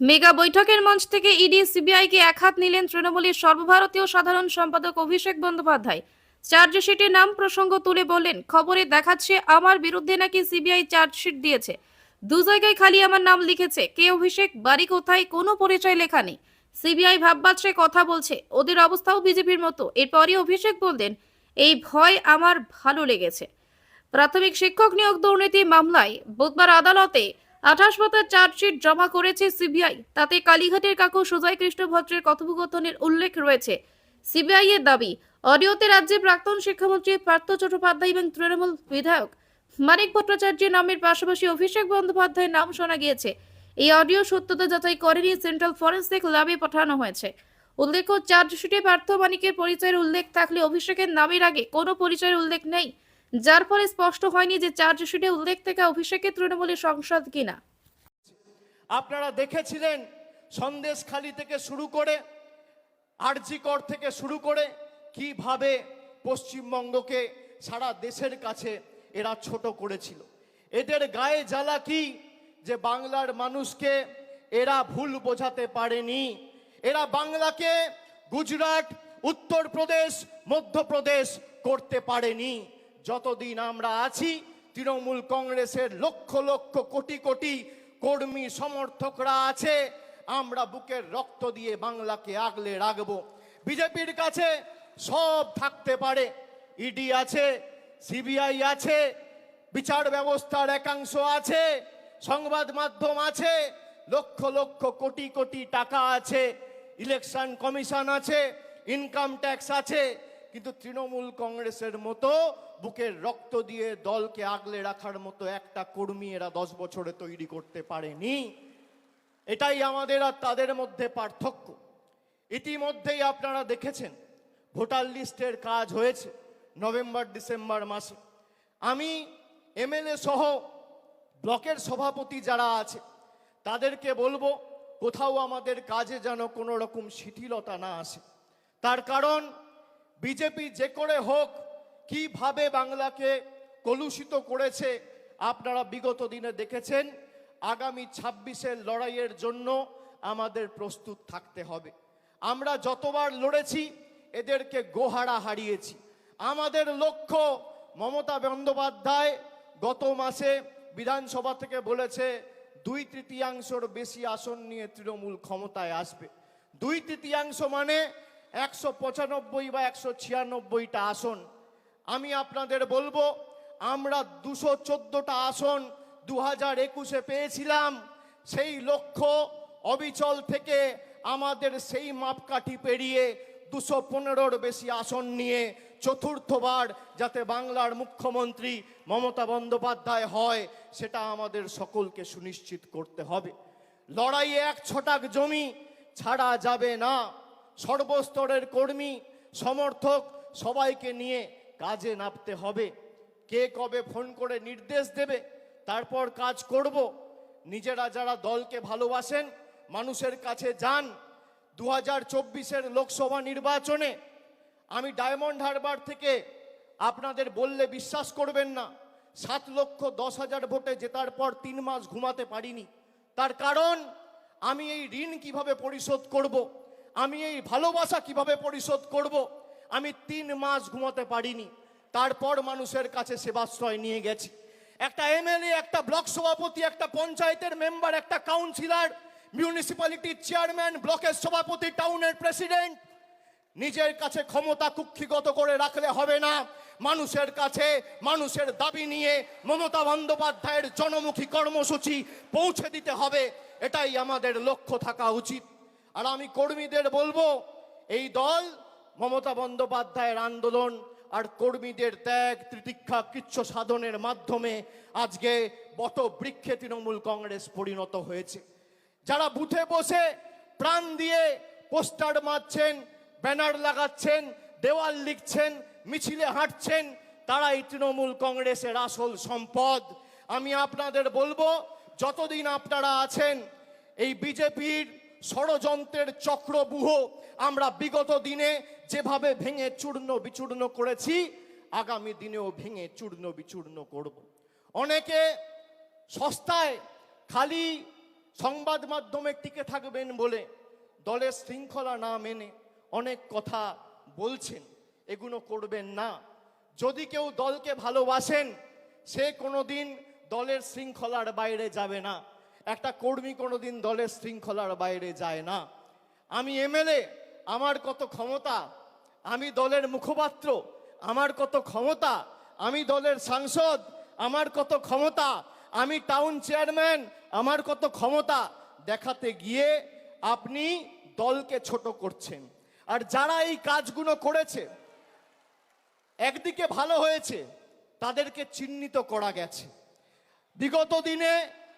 Mega বৈঠকের মঞ্চ থেকে ইডি সিবিআইকে এক হাত নিলেন তৃণমূলের সর্বভারতীয় সাধারণ সম্পাদক অভিষেক বন্দ্যোপাধ্যায়। চার্জশিটের নাম প্রসঙ্গ তুলে বললেন, খবরে দেখাচ্ছে আমার বিরুদ্ধে নাকি সিবিআই চার্জশিট দিয়েছে। দু জায়গায় খালি আমার নাম লিখেছে, কে অভিষেক, বাড়ি কোথায়, কোনো পরিচয় লেখা নেই। সিবিআই ভাববাচ্ছে কথা বলছে, ওদের অবস্থাও বিজেপির মতো। এরপরই অভিষেক বললেন, এই ভয় আমার ভালো লেগেছে। প্রাথমিক শিক্ষক নিয়োগ দুর্নীতি মামলায় বুধবার আদালতে আঠাশ পাতার চার্জশিট জমা করেছে সিবিআই। তাতে কালীঘাটের কাকু সুজয় কৃষ্ণ ভদ্রের কথোপকথনের উল্লেখ রয়েছে। সিবিআই এর দাবি, অডিওতে রাজ্যে প্রাক্তন শিক্ষামন্ত্রী পার্থ চট্টোপাধ্যায় এবং তৃণমূল বিধায়ক মানিক ভট্টাচার্যের নামের পাশাপাশি অভিষেক বন্দ্যোপাধ্যায়ের নাম শোনা গিয়েছে। এই অডিও সত্যতা যাচাই করেনি সেন্ট্রাল ফরেন্সিক ল্যাবে পাঠানো হয়েছে। উল্লেখ্য, চার্জশিটে পার্থ মানিকের পরিচয়ের উল্লেখ থাকলে অভিষেকের নামের আগে কোনো পরিচয়ের উল্লেখ নেই। যার ফলে স্পষ্ট হয়নি যে চার্জশিটে উল্লেখ থেকে অভিষেকে তৃণমূলের সংসদ কিনা। আপনারা দেখেছিলেন সন্দেশখালি থেকে শুরু করে আরজিকর থেকে শুরু করে কীভাবে পশ্চিমবঙ্গকে সারা দেশের কাছে এরা ছোট করেছিল। এদের গায়ে জ্বালা কি যে বাংলার মানুষকে এরা ভুল বোঝাতে পারেনি? এরা বাংলাকে গুজরাট, উত্তরপ্রদেশ, মধ্যপ্রদেশ করতে পারেনি। যতদিন আমরা আছি, তৃণমূল কংগ্রেসের লক্ষ লক্ষ কোটি কোটি কর্মী সমর্থকরা আছে, আমরা বুকের রক্ত দিয়ে বাংলাকে আগলে রাখব। বিজেপির কাছে সব থাকতে পারে। ইডি আছে, সিবিআই আছে, বিচার ব্যবস্থার একাংশ আছে, সংবাদ মাধ্যম আছে, লক্ষ লক্ষ কোটি কোটি টাকা আছে, ইলেকশন কমিশন আছে, ইনকাম ট্যাক্স আছে কিন্তু তৃণমূল কংগ্রেসের মতো বুকের রক্ত দিয়ে দলকে আগলে রাখার মতো একটা কর্মী এরা দশ বছরে তৈরি করতে পারেনি। এটাই আমাদের আর তাদের মধ্যে পার্থক্য। ইতিমধ্যেই আপনারা দেখেছেন, ভোটার লিস্টের কাজ হয়েছে নভেম্বর, ডিসেম্বর মাসে। আমি এমএলএ সহ ব্লকের সভাপতি যারা আছে, তাদেরকে বলব, কোথাও আমাদের কাজে যেন কোনো রকম শিথিলতা না আসে। তার কারণ বিজেপি যে করে হোক, কীভাবে বাংলাকে কলুষিত করেছে, আপনারা বিগত দিনে দেখেছেন, আগামী ছাব্বিশের লড়াইয়ের জন্য আমাদের প্রস্তুত থাকতে হবে। আমরা যতবার লড়েছি, এদেরকে গোহারা হারিয়েছি। আমাদের লক্ষ্য মমতা বন্দ্যোপাধ্যায় গত মাসে বিধানসভা থেকে বলেছে, দুই তৃতীয়াংশর বেশি আসন নিয়ে তৃণমূল ক্ষমতায় আসবে। দুই তৃতীয়াংশ মানে একশো পঁচানব্বই বা একশো ছিয়ানব্বইটা আসন। আমি আপনাদের বলব, আমরা দুশো চোদ্দটা আসন দু হাজার একুশে পেয়েছিলাম। সেই লক্ষ্য অবিচল থেকে আমাদের সেই মাপকাঠি পেরিয়ে দুশো পনেরোর বেশি আসন নিয়ে চতুর্থবার যাতে বাংলার মুখ্যমন্ত্রী মমতা বন্দ্যোপাধ্যায় হয়, সেটা আমাদের সকলকে সুনিশ্চিত করতে হবে। লড়াইয়ে এক ছটাক জমি ছাড়া যাবে না। সর্বস্তরের কর্মী, সমর্থক সবাইকে নিয়ে কাজে নামতে হবে। কে কবে ফোন করে নির্দেশ দেবে, তারপর কাজ করব। নিজেরা যারা দলকে ভালোবাসেন, মানুষের কাছে যান। দু হাজার চব্বিশের লোকসভা নির্বাচনে আমি ডায়মন্ড হারবার থেকে আপনাদের বললে বিশ্বাস করবেন না, সাত লক্ষ দশ হাজার ভোটে জেতার পর তিন মাস ঘুমাতে পারিনি। তার কারণ, আমি এই ঋণ কীভাবে পরিশোধ করব। আমি এই ভালোবাসা কীভাবে পরিশোধ করব। আমি তিন মাস ঘুমাতে পারিনি। তারপর মানুষের কাছে সেবাশ্রয় নিয়ে গেছি। একটা এমএলএ, একটা ব্লক সভাপতি, একটা পঞ্চায়েতের মেম্বার, একটা কাউন্সিলর মিউনিসিপ্যালিটির চেয়ারম্যান ব্লকের সভাপতি, টাউনের প্রেসিডেন্ট নিজের কাছে ক্ষমতা কুক্ষিগত করে রাখলে হবে না। মানুষের কাছে, মানুষের দাবি নিয়ে মমতা বন্দ্যোপাধ্যায়ের জনমুখী কর্মসূচি পৌঁছে দিতে হবে। এটাই আমাদের লক্ষ্য থাকা উচিত। আর আমি কর্মীদের বলব, এই দল মমতা বন্দ্যোপাধ্যায়ের আন্দোলন আর কর্মীদের ত্যাগ, তিতিক্ষা, কৃচ্ছ সাধনের মাধ্যমে আজকে বট বৃক্ষে তৃণমূল কংগ্রেস পরিণত হয়েছে। যারা বুথে বসে প্রাণ দিয়ে পোস্টার মারছেন, ব্যানার লাগাচ্ছেন, দেওয়াল লিখছেন, মিছিলে হাঁটছেন, তারাই তৃণমূল কংগ্রেসের আসল সম্পদ। আমি আপনাদের বলব, যতদিন আপনারা আছেন, এই বিজেপির ষড়যন্ত্রের চক্রবুহ আমরা বিগত দিনে যেভাবে ভেঙে চূর্ণ বিচূর্ণ করেছি, আগামী দিনেও ভেঙে চূর্ণ বিচূর্ণ করব। অনেকে সস্তায় খালি সংবাদ মাধ্যমে টিকে থাকবেন বলে দলের শৃঙ্খলা না মেনে অনেক কথা বলছেন। এগুলো করবেন না। যদি কেউ দলকে ভালোবাসেন, সে কোনোদিন দলের শৃঙ্খলার বাইরে যাবে না। একটা কর্মী কোনোদিন দলের শৃঙ্খলার বাইরে যায় না। আমি এমএলএ, আমার কত ক্ষমতা, আমি দলের মুখপাত্র, আমার কত ক্ষমতা, আমি দলের সাংসদ, আমার কত ক্ষমতা, আমি টাউন চেয়ারম্যান, আমার কত ক্ষমতা, দেখাতে গিয়ে আপনি দলকে ছোট করছেন। আর যারা এই কাজগুলো করেছে, একদিকে ভালো হয়েছে, তাদেরকে চিহ্নিত করা গেছে। বিগত দিনে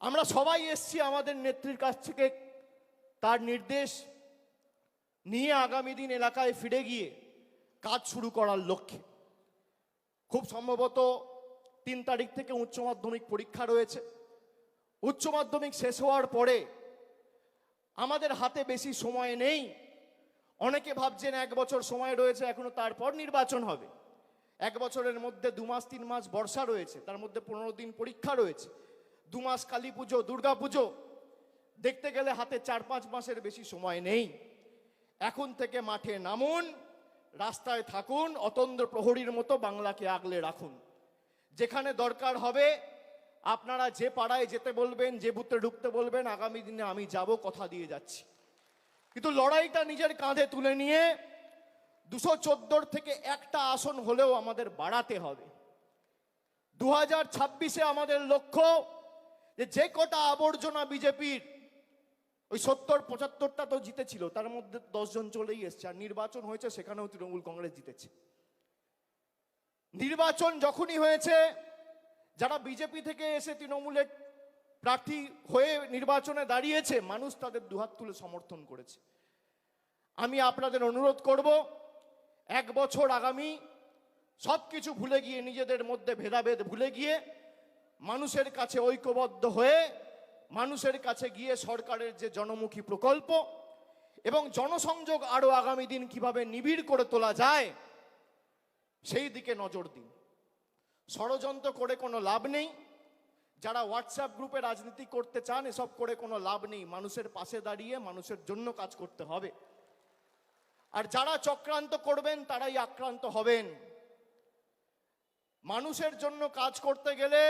আমরা সবাই এসছি আমাদের নেত্রীর কাছ থেকে তার নির্দেশ নিয়ে আগামী দিন এলাকায় ফিরে গিয়ে কাজ শুরু করার লক্ষ্যে। খুব সম্ভবত তিন তারিখ থেকে উচ্চ মাধ্যমিক পরীক্ষা রয়েছে। উচ্চ মাধ্যমিক শেষ হওয়ার পরে আমাদের হাতে বেশি সময় নেই। অনেকে ভাবছেন এক বছর সময় রয়েছে, এখনও তারপর নির্বাচন হবে। এক বছরের মধ্যে দু মাস, তিন মাস বর্ষা রয়েছে, তার মধ্যে পনেরো দিন পরীক্ষা রয়েছে। দু মাস কালী পুজো, দুর্গা পুজো। দেখতে গেলে হাতে চার পাঁচ মাসের বেশি সময় নেই। এখন থেকে মাঠে নামুন, রাস্তায় থাকুন, অতন্দ্র প্রহরীর মতো বাংলাকে আগলে রাখুন। যেখানে দরকার হবে, আপনারা যে পাড়ায় যেতে বলবেন, যে বুথে ঢুকতে বলবেন, আগামী দিনে আমি যাব, কথা দিয়ে যাচ্ছি। কিন্তু লড়াইটা নিজের কাঁধে তুলে নিয়ে দুশো চোদ্দোর থেকে একটা আসন হলেও আমাদের বাড়াতে হবে। দু হাজার ছাব্বিশে আমাদের লক্ষ্য যে যে কটা আবর্জনা বিজেপির, ওই সত্তর, পঁচাত্তরটা তো জিতেছিল, তার মধ্যে দশজন চলেই এসছে, আর নির্বাচন হয়েছে, সেখানেও তৃণমূল কংগ্রেস জিতেছে। নির্বাচন যখনই হয়েছে, যারা বিজেপি থেকে এসে তৃণমূলের প্রার্থী হয়ে নির্বাচনে দাঁড়িয়েছে, মানুষ তাদের দুহাত তুলে সমর্থন করেছে। আমি আপনাদের অনুরোধ করব, এক বছর আগামী সব কিছু ভুলে গিয়ে, নিজেদের মধ্যে ভেদাভেদ ভুলে গিয়ে মানুষের কাছে ঐক্যবদ্ধ হয়ে মানুষের কাছে গিয়ে সরকারের যে জনমুখী প্রকল্প এবং জনসংযোগ আরও আগামী দিন কীভাবে নিবিড় করে তোলা যায়, সেই দিকে নজর দিন। ষড়যন্ত্র করে কোনো লাভ নেই। যারা হোয়াটসঅ্যাপ গ্রুপে রাজনীতি করতে চান, এসব করে কোনো লাভ নেই। মানুষের পাশে দাঁড়িয়ে মানুষের জন্য কাজ করতে হবে। আর যারা চক্রান্ত করবেন, তারাই আক্রান্ত হবেন। মানুষের জন্য কাজ করতে গেলে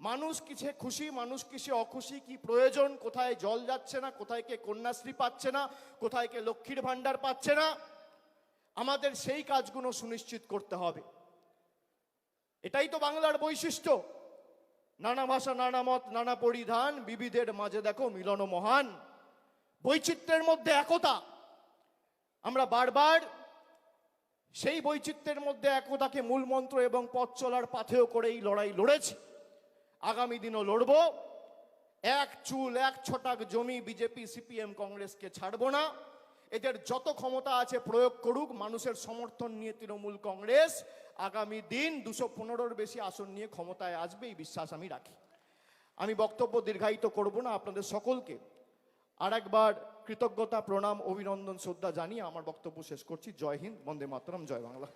মানুষ কিসে খুশি, মানুষ কিসে অখুশি, কি প্রয়োজন, কোথায় জল যাচ্ছে না, কোথায় কে কন্যাশ্রী পাচ্ছে না, কোথায় কে লক্ষ্মীর ভাণ্ডার পাচ্ছে না, আমাদের সেই কাজগুলো সুনিশ্চিত করতে হবে। এটাই তো বাংলার বৈশিষ্ট্য। নানা ভাষা, নানা মত, নানা পরিধান, বিবিধের মাঝে দেখো মিলন মহান। বৈচিত্র্যের মধ্যে একতা। আমরা বারবার সেই বৈচিত্র্যের মধ্যে একতাকে মূল মন্ত্র এবং পথ চলার পাথেও করে এই লড়াই লড়েছি। আগামী দিনও লড়ব। এক চুল, এক ছটাক জমি বিজেপি, সিপিএম, কংগ্রেসকে ছাড়ব না। এদের যত ক্ষমতা আছে প্রয়োগ করুক, মানুষের সমর্থন নিয়ে তৃণমূল কংগ্রেস আগামী দিন দুশো পনেরোর বেশি আসন নিয়ে ক্ষমতায় আসবে, এই বিশ্বাস আমি রাখি। আমি বক্তব্য দীর্ঘায়িত করব না, আপনাদের সকলকে। আর একবার কৃতজ্ঞতা, প্রণাম, অভিনন্দন, শ্রদ্ধা জানিয়ে আমার বক্তব্য শেষ করছি। জয় হিন্দ, বন্দে মাতরম, জয় বাংলা।